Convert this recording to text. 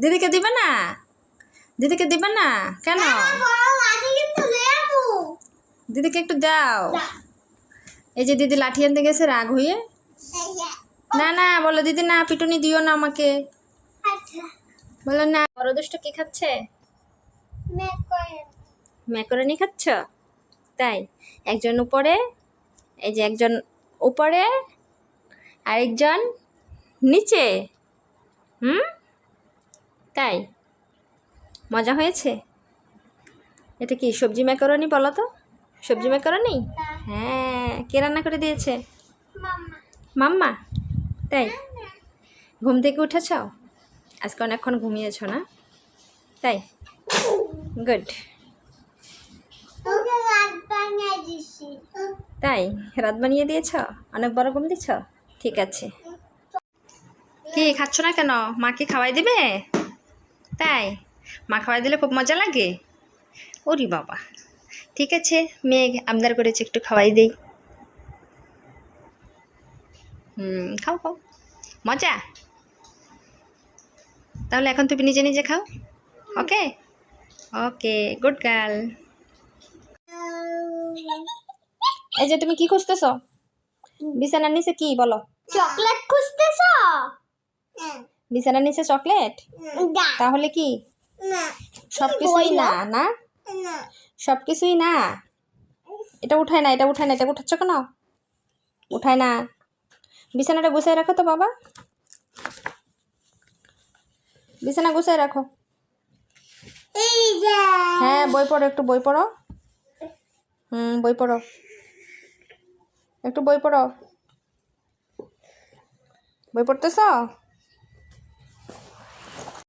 দিদিকে দিবে না? দিদিকে দিবে না? কেন? দিদিকে একটু দাও। এই যে দিদি লাঠি আনতে গেছে রাগ হয়ে। না না বলো দিদি না পিটুনি দিও না আমাকে। বলো না বড় দুষ্ট কি খাচ্ছে? ম্যাকরনি খাচ্ছ? তাই? একজন উপরে এই যে একজন উপরে আরেকজন নিচে। হুম? তাই? মজা হয়েছে? এটা কি সবজি ম্যাকরনি বলো তো সবজি ম্যাকরনি হ্যাঁ কে রান্না করে দিয়েছে? মাম্মা। তাই? ঘুম থেকে উঠেছ? আজকে অনেকক্ষণ ঘুমিয়েছ না? তাই? গুড। তাই? রাত বানিয়ে দিয়েছ? অনেক বড় ঘুম দিছ? ঠিক আছে। কি খাচ্ছ না কেন? মা কি খাওয়াই দিবে? তাই? মা খাওয়াই দিলে খুব মজা লাগে? ওরি বাবা। ঠিক আছে মেয়ে আমদার করেছে একটু খাওয়াই দেই। হুম খাও খাও। মজা? তাহলে এখন তুমি নিজে নিজে খাও। ওকে? Okay good girl. এই যে তুমি কি খুঁজতেছ? বিছানার নিচে কি বলো? চকলেট খুঁজতেছ? বিছানার নিচে চকলেট? তাহলে কি? না। সব কিছুই না না? না। সব কিছুই না? এটা উঠায় না এটা উঠায় না এটা উঠাচ্ছ কেন? উঠায় না। বিছানাটা গুছাই রাখো তো বাবা। বিছানা গুছাই রাখো। হ্যাঁ বই পড়ো একটু বই পড়ো। হুম বই পড়ো। একটু বই পড়ো। বই পড়তেছ?